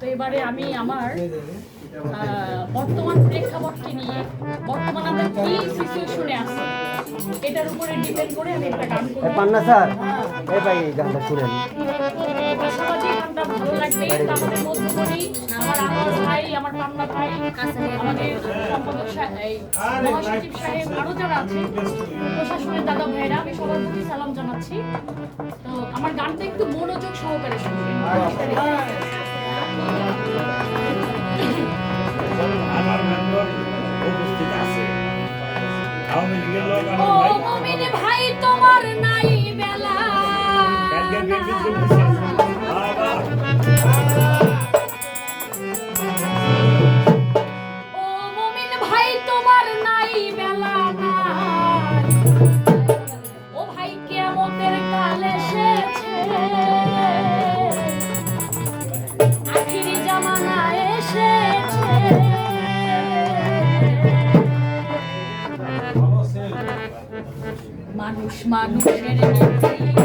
তো এবারে আমি আমার বর্তমান প্রেক্ষাপটকে নিয়ে বর্তমান আমরা কি সিচুয়েশনে আছি? এটার উপরে ডিপেন্ড করে আমি একটা গান করব। পান্না স্যার হ্যাঁ। এই ভাই গানটা শুনেন। মানে প্রশাসনের দাদা আমার গানটা একটু মনোযোগ সহকারে শুনবেন। আচ্ছা। হ্যাঁ। night. Marmos, Marmos, Marmos.